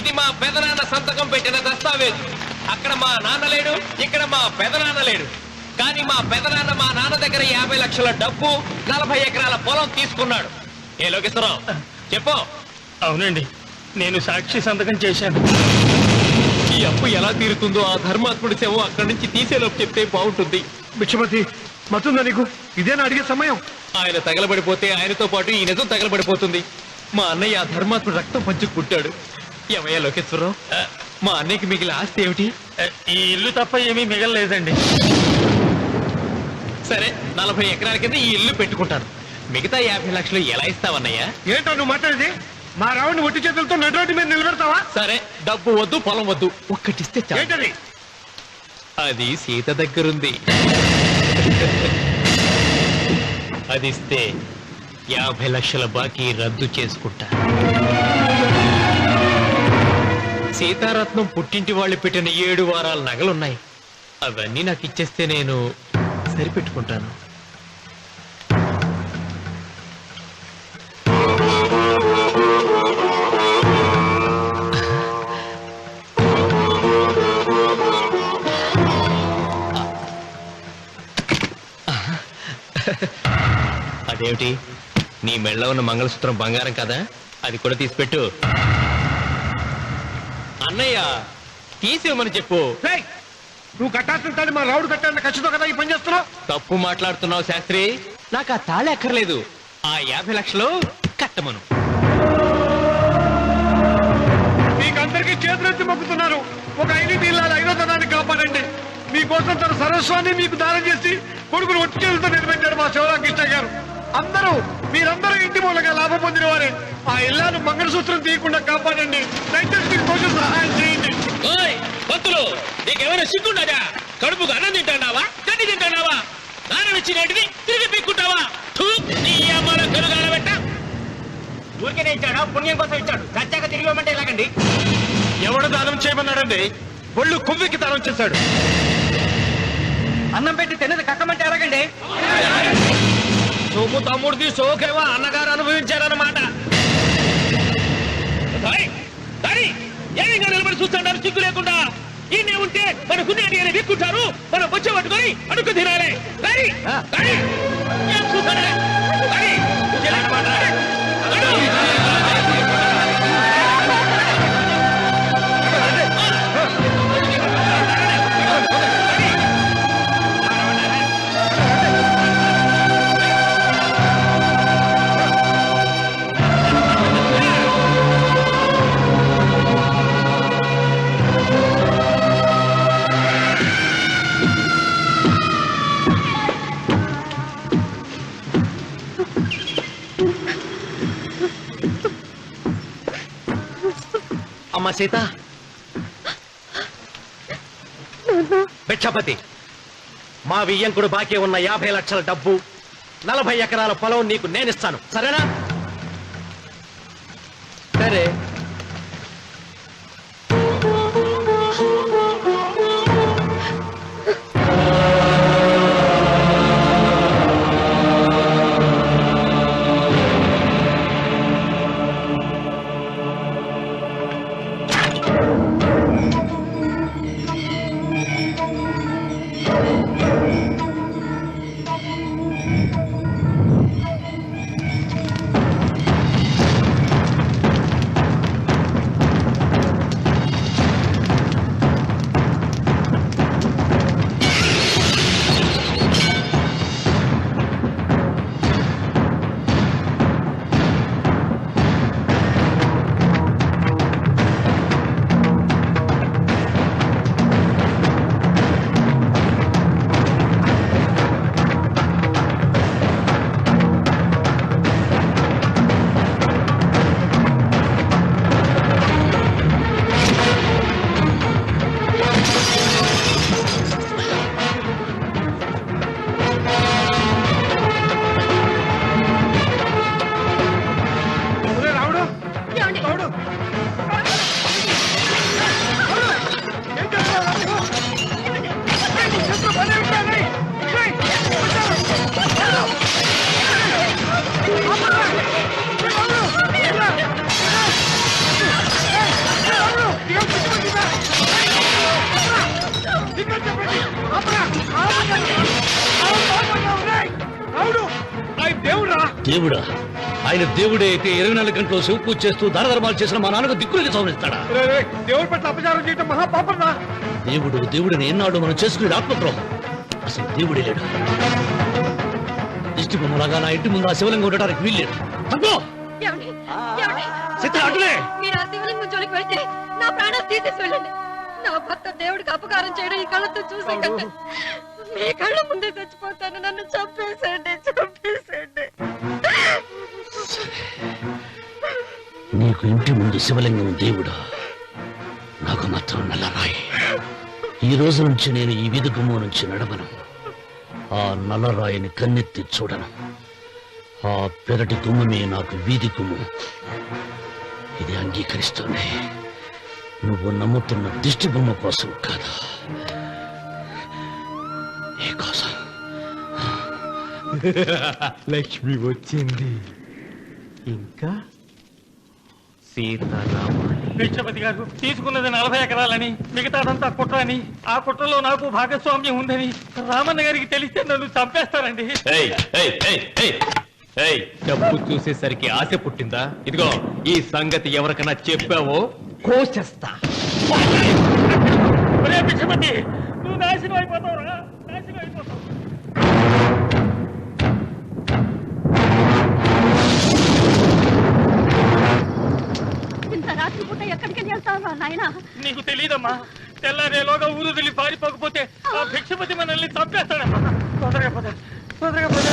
ఇది మా పెదనాన్న సంతకం పెట్టిన దస్తావేజు. అక్కడ మా నాన్న లేడు ఇక్కడ మా పెదనాన్న లేడు. కానీ మా పెదనాన్న మా నాన్న దగ్గర యాభై లక్షల డబ్బు నలభై ఎకరాల పొలం తీసుకున్నాడు. ఏ లోకేశ్వరరావు చెప్పు. అవునండి నేను సాక్షి సంతకం చేశాను. ఈ అప్పు ఎలా తీరుతుందో ఆ ధర్మాత్ముడి శవం అక్కడి నుంచి తీసేలోపు చెప్తే బాగుంటుంది. బిక్షపతి మతుందా నీకు? ఇదేనా అడిగే సమయం? ఆయన తగలబడిపోతే ఆయనతో పాటు ఈ నిజం తగలబడిపోతుంది. మా అన్నయ్య ఆ ధర్మాత్ముడు రక్తం పంచుకు పుట్టాడు ఏమయ్యా లోకేశ్వరరావు? మా అన్నయ్యకి మిగిలిన ఆస్తి ఏమిటి? ఈ ఇల్లు తప్ప ఏమీ మిగలలేదండి. సరే నలభై ఎకరాల కింద ఈ ఇల్లు పెట్టుకుంటాను. మిగతా యాభై లక్షలు ఎలా ఇస్తావన్నయ్యా? ఏంటో నువ్వు మాట్లాడేది? మా రావుని ఒట్టి చేతులతో నడురోడ్డు మీద నిలబెడతావా? సరే డబ్బు వద్దు పొలం వద్దు. ఒక్కటిస్తే చాలు. ఏంటది? అది సీత దగ్గరుంది. అది ఇస్తే యాభై లక్షల బాకీ రద్దు చేసుకుంటా. సీతారత్నం పుట్టింటి వాళ్ళు పెట్టిన ఏడు వారాల నగలున్నాయి. అవన్నీ నాకు ఇచ్చేస్తే నేను సరిపెట్టుకుంటాను. అదేమిటి? నీ మెళ్ళ ఉన్న మంగళసూత్రం బంగారం కదా? అది కూడా తీసిపెట్టు. అన్నయ్య తీసేమని చెప్పు. రేయ్, నువ్వు కట్టాల్సిన తాడు మా రావుడు కట్టాలని ఖచ్చితంగా కదా ఈ పని చేస్తున్నావు? తప్పు మాట్లాడుతున్నావు శాస్త్రి. నాకు ఆ తాళి అక్కర్లేదు. ఆ యాభై లక్షలు కట్టమను. మీకందరికీ చేతులెత్తి మొక్కుతున్నారు. ఒక ఐదు ఇల్లాల ఐదో తనాన్ని కాపాడండి. మీకోసం తన సరస్వాన్ని మీకు దానం చేసి కొడుకును ఒట్టి చేతులతో నిలబెట్టాడు మా శివరామకృష్ణ గారు. అందరూ మీరందరూ ఇంటి మూలంగా లాభం పొందిన వారే ఆ ఇల్లాను మంగళసూత్రం తీయకుండా కాపాడండి. దయచేసి మీకు కొంచెం సహాయం చేయండి. భక్తులు నీకేమైనా సిగ్గుండగా కడుపుకు అన్నం తింటాడావా? గడ్డి తింటాడావా? దానం ఇచ్చినటిది తిరిగి పీక్కుంటావా? నీ అమ్మల కరుగాల పెట్ట ఊరికేనే ఇచ్చాడు పుణ్యం కోసం ఇచ్చాడు. చచ్చాక తిరిగి ఇవ్వమంటే ఎలాగండి? ఎవడు దానం చేయమన్నాడండి? ఒళ్ళు కొవ్వెక్కి దానం చేశాడు. అన్నం పెట్టి తిన్నది కక్కమంటే ఎలాగండి? సోము తమ్ముడిది సోకేవా? అన్నగారు అనుభవించారన్నమాట. ఏమిగా నిలబడి చూస్తుంటారు సిగ్గు లేకుండా. ఈయనే ఉంటే మన గుండెటి అని విక్కుంటారు. మనం వచ్చే పట్టుకొని అడుగు తినాలి. అమ్మ సీత. భిక్షపతి. మా వియ్యంకుడు బాకీ ఉన్న యాభై లక్షల డబ్బు నలభై ఎకరాల పొలం నీకు నేనిస్తాను. సరేనా? సరే. దేవుడా? ఆయన దేవుడే అయితే ఇరవై నాలుగు గంటలు శివ పూజ చేస్తూ దాన ధర్మాలు చేసిన మా నాన్నకు దిక్కులకి రే, దేవుడి పట్ల అపచారం చేయటం మహాపాపం దేవుడు దేవుడిని ఎన్నాడు మనం చేసుకునే ఆత్మద్రోహం. అసలు దేవుడే లేడు. దిష్టి బొమ్మలాగా నా ఇంటి ముందు ఆ శివలింగం ఉండటానికి వీల్లేదు తగ్గో? చిత్ర అటులే! మీరు ఆ శివలింగం జోలికి వెళ్తే నా ప్రాణాలు తీసేసి వెళ్ళండి. నా భర్త దేవుడికి అపకారం చేయడం ఈ కళ్ళతో చూసే కంటే మీ కళ్ళ ముందే చచ్చిపోతాను. నన్ను చంపేసేయండి చంపేసేయండి. నీకు ఇంటి ముందు శివలింగం దేవుడా. నాకు మాత్రం నల్లరాయి. ఈ రోజు నుంచి నేను ఈ వీధి గుమ్మం నుంచి నడవను. ఆ నల్లరాయిని కన్నెత్తి చూడను. ఆ పెరటి గుమ్మమే నాకు వీధి గుమ్మం ఇది అంగీకరిస్తుంది. నువ్వు నమ్ముతున్న దిష్టి బొమ్మ కోసం కాదా? లక్ష్మి వచ్చింది. ఇంకా? భిక్షపతి గారు తీసుకున్నది నలభై ఎకరాలని మిగతాదంతా కుట్ర అని ఆ కుట్రలో నాకు భాగస్వామ్యం ఉందని రామన్న గారికి తెలిస్తే నన్ను చంపేస్తారండి. ఏయ్, ఏయ్, ఏయ్, ఏయ్, ఏయ్, డబ్బు చూసేసరికి ఆశ పుట్టిందా? ఇదిగో ఈ సంగతి ఎవరికైనా చెప్పావో? కోసేస్తా భిక్షపతి నువ్వు నాశనం అయిపోతావురా. ఎక్కడికి వెళ్తావా నాయన? నీకు తెలియదమ్మా తెల్లారేలోగా ఊరు వెళ్ళి పారిపోకపోతే ఆ భిక్షపతి మనల్ని చంపేస్తాడమ్మా. తొందరగా పద తొందరగా పద.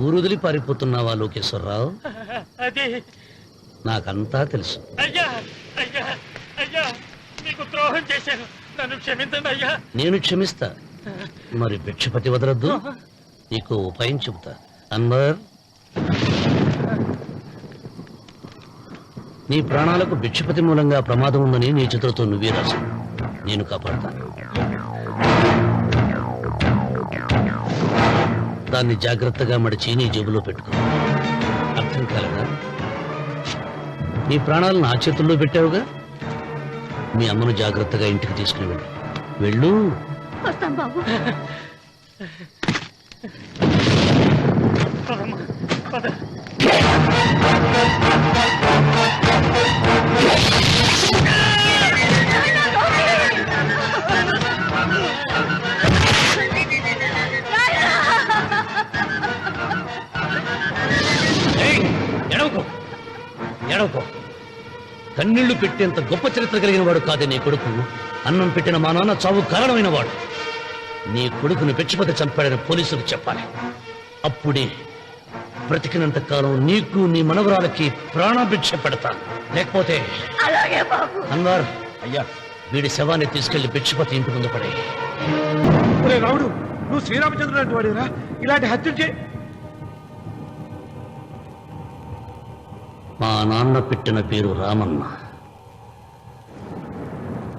ఊరుదిలి పారిపోతున్నావా లోకేశ్వరరావు? అది నాకంతా తెలుసు. అయ్యా అయ్యా అయ్యా మీకు ద్రోహం చేశాను. నన్ను క్షమించండి అయ్యా. నేను క్షమిస్తా. మరి భిక్షపతి వదలద్దు. నీకు ఉపాయం చెబుతా. అన్వర్. నీ ప్రాణాలకు భిక్షపతి మూలంగా ప్రమాదం ఉందని నీ చేతులతో నువ్వే రాసు నేను కాపాడతాను దాన్ని జాగ్రత్తగా మడిచి నీ జేబులో పెట్టుకో. అర్థం కాలేదా? నీ ప్రాణాలు నా చేతుల్లో పెట్టావుగా? మీ అమ్మను జాగ్రత్తగా ఇంటికి తీసుకుని వెళ్ళు. వెళ్ళు. వస్తాం బాబు. పదమ్మా పద. ఏయ్, కన్నీళ్ళు పెట్టేంత గొప్ప చరిత్ర కలిగిన వాడు కాదే నీ కొడుకు. అన్నం పెట్టిన మా నాన్న చావు కారణమైన వాడు. నీ కొడుకును పెచ్చిపతి చంపాడని పోలీసులకు చెప్పాలి. అప్పుడే బ్రతికినంత కాలం నీకు నీ మనవరాలకి ప్రాణభిక్ష పెడతా. లేకపోతే అలాగే బాబు. అన్వార్ అయ్యా వీడి శవాన్ని తీసుకెళ్ళి భిక్షపతి ఇంటి ముందు పడే ఒరే రాముడు నువ్వు శ్రీరామచంద్రుడు లాంటి వాడిరా ఇలాంటి హత్యలు చే మా నాన్న పెట్టిన పేరు రామన్న.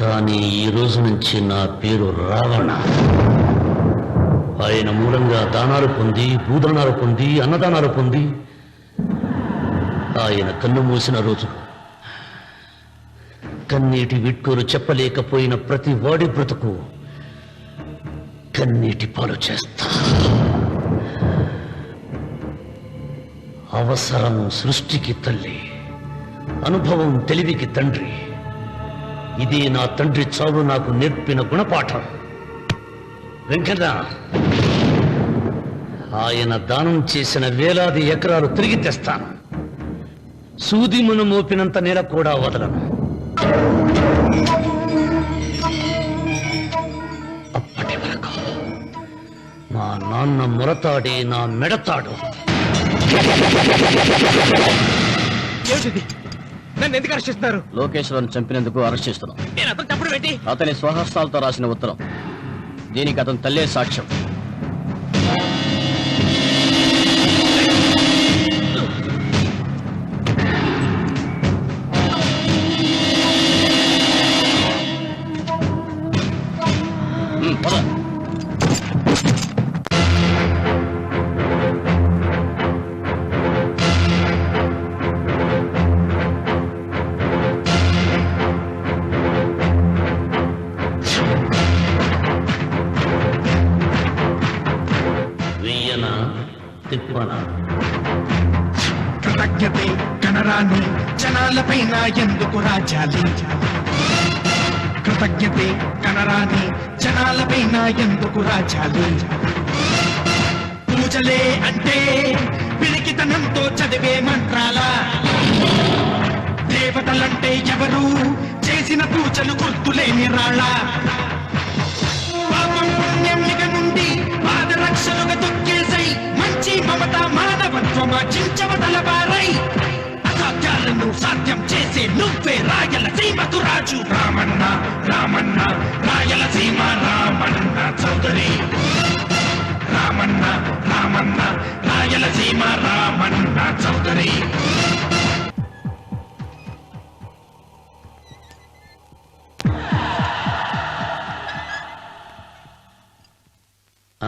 కానీ ఈ రోజు నుంచి నా పేరు రావణ. ఆయన మూలంగా దానాలు పొంది భూదానాలు పొంది అన్నదానాలు పొంది ఆయన కన్ను మూసిన రోజు. కన్నీటి విట్కూరు చెప్పలేకపోయిన ప్రతి వాడి బ్రతుకు కన్నీటి పాలు చేస్తా. అవసరం సృష్టికి తల్లి అనుభవం తెలివికి తండ్రి. ఇది నా తండ్రి చావు నాకు నేర్పిన గుణపాఠం. వెంకన్న! ఆయన దానం చేసిన వేలాది ఎకరాలు తిరిగి తెస్తాను. సూదిమును మోపినంత నేల కూడా వదలను. అప్పటి వరకు మా నాన్న మొరతాడి నా మెడతాడు. ఏమిటిది? నన్ను ఎందుకు అరెస్టిస్తున్నారు లోకేశ్వరన్ చంపినందుకు అరెస్ట్ చేస్తున్నాం. నేను అతను తప్పుడు పెట్టి అతని స్వహస్తాలతో రాసిన ఉత్తరం. దీనికి అతను తల్లే సాక్ష్యం. కనరాని జనాలపైన ఎందుకు రాజాలి కృతజ్ఞతే కనరాని జనాలపైన ఎందుకు రాజాలి పూజలే అంటే పిరికితనంతో చదివే మంత్రాల. దేవతలంటే ఎవరు? చేసిన పూజలు గుర్తులేని రాళ్ళ. పాపం పుణ్యం ఇక నుండి పాదరక్షలుగా తొక్కేసై మంచి మమత మానవత్వమా చించవతల బారై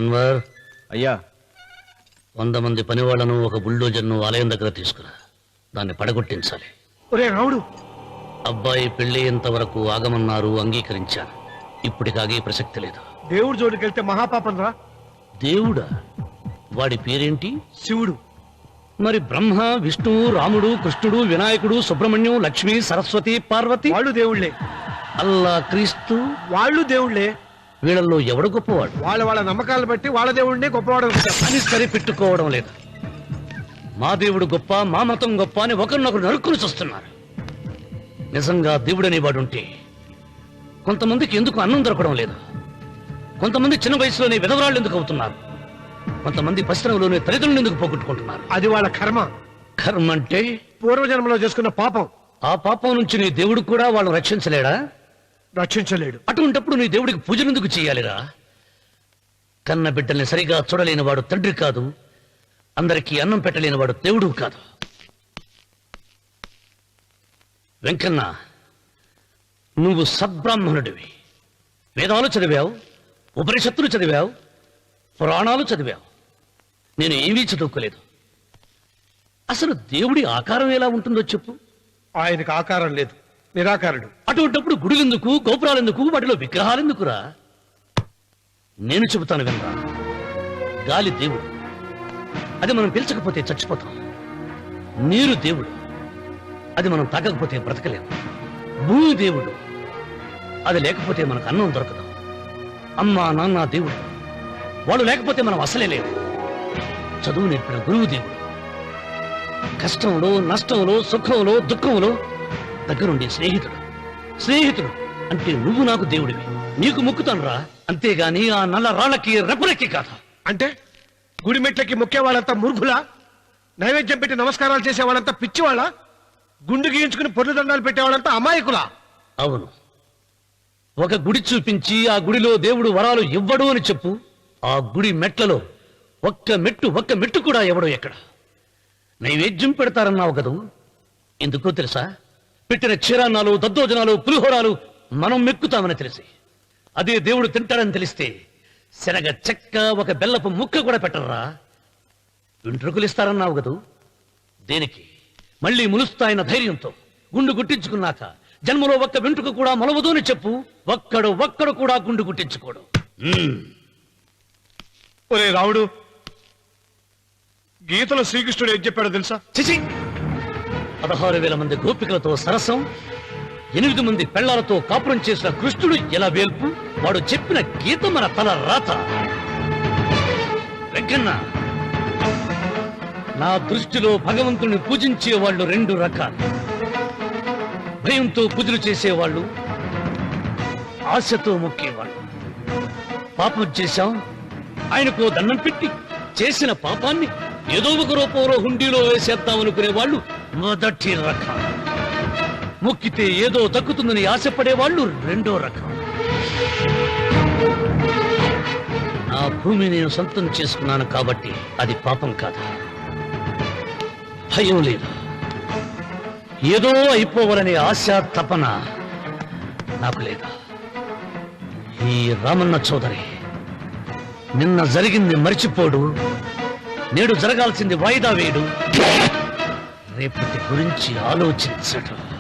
అన్వర్. అయ్యా. వంద మంది పని వాళ్ళను ఒక బుల్డోజర్ను ఆలయం దగ్గర తీసుకురా. దాన్ని పడగొట్టించాలి. ఒరే రావుడు అబ్బాయి పెళ్ళయ్యేంత వరకు ఆగమన్నారు అంగీకరించాను. ఇప్పటికి ఆగే ప్రసక్తి లేదు. దేవుడి జోడికి వెళ్తే మహాపాపం రా. దేవుడా? వాడి పేరేంటి? శివుడు. మరి బ్రహ్మ విష్ణువు రాముడు కృష్ణుడు వినాయకుడు సుబ్రహ్మణ్యం లక్ష్మి సరస్వతి పార్వతి? వాళ్ళు దేవుళ్ళే. అల్లా క్రీస్తు? వాళ్ళు దేవుళ్ళే. వీళ్ళల్లో ఎవడు గొప్పవాడు? వాళ్ళ వాళ్ళ నమ్మకాలను బట్టి వాళ్ళ దేవుడినే గొప్పవాడు అని సరిపెట్టుకోవడం లేదు. మా దేవుడు గొప్ప మా మతం గొప్ప అని ఒకరినొకరు నరుక్కుని చూస్తున్నారు. నిజంగా దేవుడనే వాడుంటే కొంతమందికి ఎందుకు అన్నం దొరకడం లేదు? కొంతమంది చిన్న వయసులోనే విధవరాళ్ళు ఎందుకు అవుతున్నారు? కొంతమంది పశ్చిమలోనే తల్లిదండ్రులు ఎందుకు పోగొట్టుకుంటున్నారు? అది వాళ్ళ కర్మ. కర్మ అంటే పూర్వజన్మలో చేసుకున్న పాపం. ఆ పాపం నుంచి నీ దేవుడు కూడా వాళ్ళని రక్షించలేడా? రక్షించలేడు. అటువంటప్పుడు నీ దేవుడికి పూజలెందుకు చేయాలిరా? కన్న బిడ్డల్ని సరిగా చూడలేని వాడు తండ్రి కాదు. అందరికీ అన్నం పెట్టలేని వాడు దేవుడు కాదు. వెంకన్న నువ్వు సద్బ్రాహ్మణుడివి వేదాలు చదివావు ఉపనిషత్తులు చదివావు పురాణాలు చదివావు. నేను ఏమీ చదువుకోలేదు. అసలు దేవుడి ఆకారం ఎలా ఉంటుందో చెప్పు. ఆయనకు ఆకారం లేదు. నిరాకారుడు. అటువంటప్పుడు గుడులెందుకు గోపురాలెందుకు వాటిలో విగ్రహాలెందుకురా? నేను చెబుతాను వినరా. గాలి దేవుడు. అది మనం పిలచకపోతే చచ్చిపోతాం. నీరు దేవుడు. అది మనం తాగకపోతే బ్రతకలేము భూమి దేవుడు. అది లేకపోతే మనకు అన్నం దొరకదు. అమ్మ నాన్న దేవుడు. వాళ్ళు లేకపోతే మనం అసలే లేవు చదువు నేర్పిన గురువు దేవుడు. కష్టంలో నష్టంలో సుఖంలో దుఃఖంలో దగ్గరుండే స్నేహితుడు. స్నేహితుడు అంటే నువ్వు నాకు దేవుడివి. నీకు మొక్కుతాను రా అంతేగాని ఆ నల్ల రాళ్ళకి రెప్పరెక్కి కాదు అంటే గుడి మెట్లకి మొక్కే వాళ్ళంతా మురుగులా నైవేద్యం పెట్టి నమస్కారాలు చేసే వాళ్ళంతా పిచ్చివాళ్ళ? గుండు గీయించుకుని పొర్లు దండాలు పెట్టేవాళ్ళంతా అమాయకులా? అవును. ఒక గుడి చూపించి ఆ గుడిలో దేవుడు వరాలు ఇవ్వడు అని చెప్పు. ఆ గుడి మెట్లలో ఒక్క మెట్టు ఒక్క మెట్టు కూడా ఎవడో ఎక్కడ? నైవేద్యం పెడతారన్నావు కదూ? ఎందుకో తెలుసా? పెట్టిన క్షీరాన్నాలు దద్దోజనాలు పులిహోరాలు మనం మెక్కుతామని తెలిసి అదే దేవుడు తింటాడని తెలిస్తే శనగ చెక్క ఒక బెల్లపు ముక్క కూడా పెట్టర్రా? వెంట్రుకలు ఇస్తారన్నావు కదూ? దేనికి? మళ్ళీ ములుస్తాయన్న ధైర్యంతో గుండు గుట్టించుకున్నాక జన్మలో ఒక్క వెంట్రుక కూడా మొలవదు అని చెప్పు ఒక్కడు ఒక్కడు కూడా గుండు గుట్టించుకోడు. ఒరే రావుడు గీతలో శ్రీకృష్ణుడు ఏం చెప్పాడో తెలుసా? చిచి పదహారు వేల మంది గోపికలతో సరసం ఎనిమిది మంది పెళ్ళాలతో కాపురం చేసిన కృష్ణుడు ఎలా వేల్పు? వాడు చెప్పిన గీత మన తల రాత. వెంకన్న నా దృష్టిలో భగవంతుని పూజించే వాళ్ళు రెండు రకాలు. భయంతో పూజలు చేసేవాళ్ళు ఆశతో మొక్కేవాళ్ళు. పాపం చేశాం ఆయనకు దండం పెట్టి చేసిన పాపాన్ని ఏదో ఒక రూపంలో హుండీలో వేసేద్దామనుకునే వాళ్ళు మొదటి రకం. మొక్కితే ఏదో దక్కుతుందని ఆశపడే వాళ్ళు రెండో రకం. నా భూమి నేను సొంతం చేసుకున్నాను కాబట్టి అది పాపం కాదు? భయం లేదు. ఏదో అయిపోవాలనే ఆశ తపన నాకు లేదు. ఈ రామన్న చౌదరి నిన్న జరిగింది మర్చిపోడు నేడు జరగాల్సింది వాయిదా వేయడు. రేపటి గురించి ఆలోచించటం.